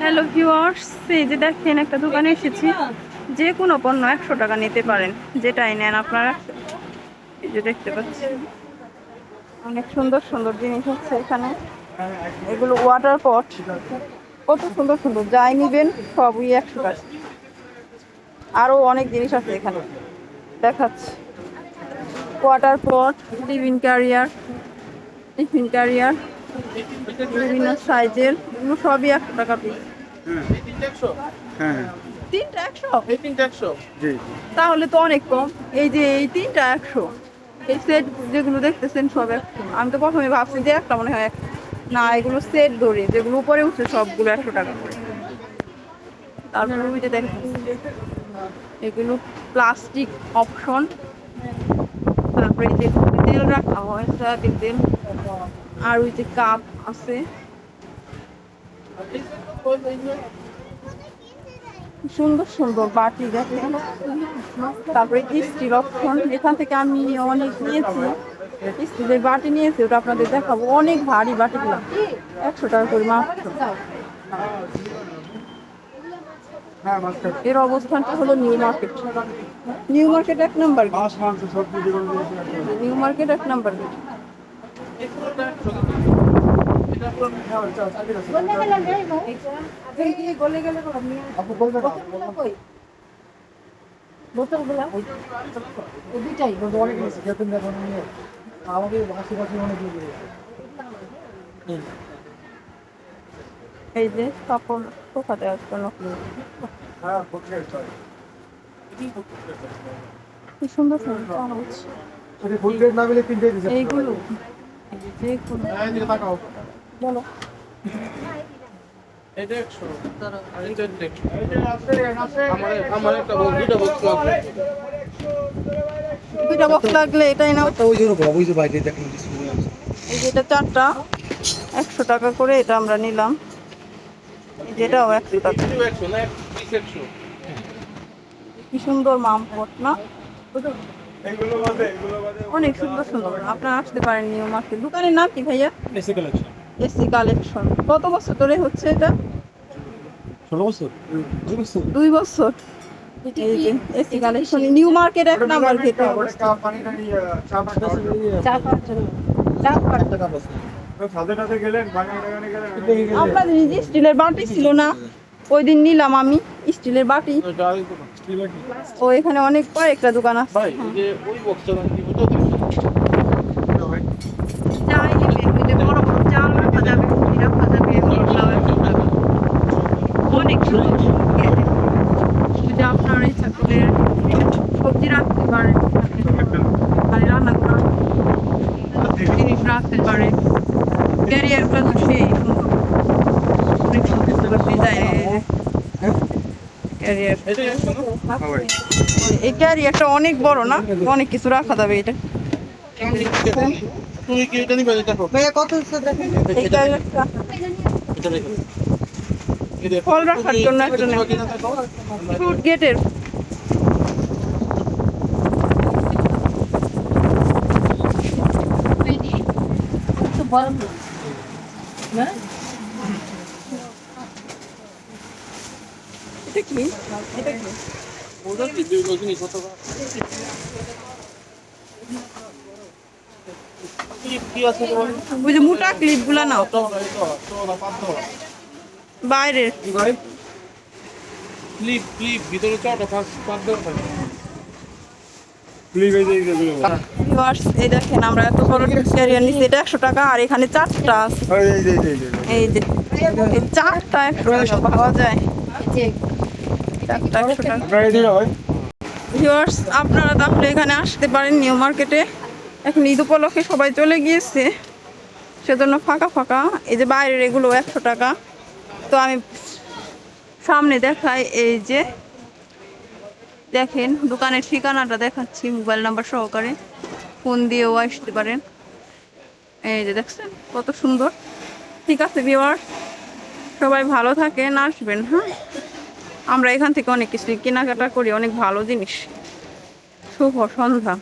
Hello viewers এই যে দেখেন, একটা দোকানে এসেছি। যে কোনো পণ্য একশো টাকা নিতে পারেন। যেটাই নেন আপনারা। এই যে দেখতে পাচ্ছেন অনেক সুন্দর সুন্দর জিনিস হচ্ছে এখানে। এগুলো ওয়াটার পট কত সুন্দর সুন্দর। যাই নিবেন, সবই একশো টাকা। আরও অনেক জিনিস আছে এখানে। দেখাচ্ছি। Water pot tiffin carrier tiffin carrier বিভিন্ন সাইজের এগুলো সবই একশো টাকা পিস হ্যাঁ। তিনটা একশো? এই তিনটা একশো। জি। তাহলে তো অনেক কম। এই যে এই তিনটা একশো এই সেট যেগুলো দেখতেছেন সব একশো। আমি তো প্রথমে ভাবছি যে একটা মনে হয়। না এগুলো সেট ধরে যেগুলো উপরে উঠছে সবগুলো একশো টাকা করে। তারপরে ওই যে দেখেন এগুলো প্লাস্টিক অপশন তারপরে যে তেল রাখা হয় সয়াবিন তেল। আর ওই যে কাপ আছে। সুন্দর সুন্দর বাটি দেখেন। তারপরে স্টিল রক্ষণ এখান থেকে আমি অনেক নিয়েছি। স্টিলের বাটি নিয়েছি ওটা আপনাদের দেখাবো। অনেক ভারী বাটিগুলো। একশো টাকা করে মাত্র। হ্যাঁ এর অবস্থানটা হলো নিউ মার্কেট। নিউ মার্কেট এক নাম্বার নিউ মার্কেট এক নাম্বার না। দিয়ে দিয়েছে। এই। যে কাপড় শুকাতে আসছে হ্যাঁ কি সুন্দর সুন্দর না এইগুলো। হ্যাঁ বলো। দুইটা বক্স লাগলে এটাই নাও। তো ওই জন্য ওই যে বাইরে দেখুন এই যে এটা চারটা একশো টাকা করে এটা আমরা নিলাম। যেটাও একশো টাকা। না কি সুন্দর মামপট না? অনেক সুন্দর সুন্দর। আপনারা আসতে পারেন নিউ মার্কেট দোকানের নাম কি ভাইয়া? এসে কালেকশন। AC collection. কত বছর ধরে হচ্ছে এটা? ষোলো বছর। দুই বছর। দুই বছর। এই যে এসি কালেকশন। নিউ মার্কেট এক নাম্বার খেতে আমরা স্টিলের বাটি ছিল না ওই দিন নিলাম আমি স্টিলের বাটি। ও এখানে অনেক কয়েকটা দোকান আছে। অনেক আপনার ইচ্ছা করে সবজি রাখতে পারেন রান্না করা জিনিস রাখতে পারে। ক্যারিয়ারটা তো সেই সুন্দর অনেক সুন্দর সুন্দর ডিজাইন ক্যারিয়ার এটা একশো না এই ক্যারিয়ারটা অনেক বড় না? অনেক কিছু রাখা যাবে এটা। এটা দেখো ভাইয়া কত এই ক্যারিয়ারটা এটা দেখো এই দেখো। ফল রাখার জন্য একটা এটা নেব। তোমাকে না দেখো। ফ্রুট গেটের এটা কি? এটা কি? যে মোটা ক্লিপগুলা নাও। বাইরের। ক্লিপ ক্লিপ ভিতরে চাটা পাঁচ পাঁচ এই দেখেন আমরা এত বড় ক্যারিয়ার নিচ্ছি এটা একশো টাকা আর এখানে চারটা যে এই চারটা একশো টাকা পাওয়া যায়। চারটা একশো আপনারা তাহলে এখানে আসতে পারেন নিউ মার্কেটে। এখন ঈদ উপলক্ষে সবাই চলে গিয়েছে। সেজন্য ফাঁকা ফাঁকা। এই যে বাইরের এগুলো একশো টাকা। তো আমি সামনে দেখাই এই যে দেখেন দোকানের ঠিকানাটা দেখাচ্ছি মোবাইল নাম্বার সহকারে। ফোন দিয়েও আসতে পারেন। এই যে দেখছেন কত সুন্দর। ঠিক আছে ভিউয়ার্স সবাই ভালো থাকেন আসবেন হ্যাঁ? আমরা এখান থেকে অনেক কিছু কেনাকাটা করি অনেক ভালো জিনিস। শুভ সন্ধ্যা।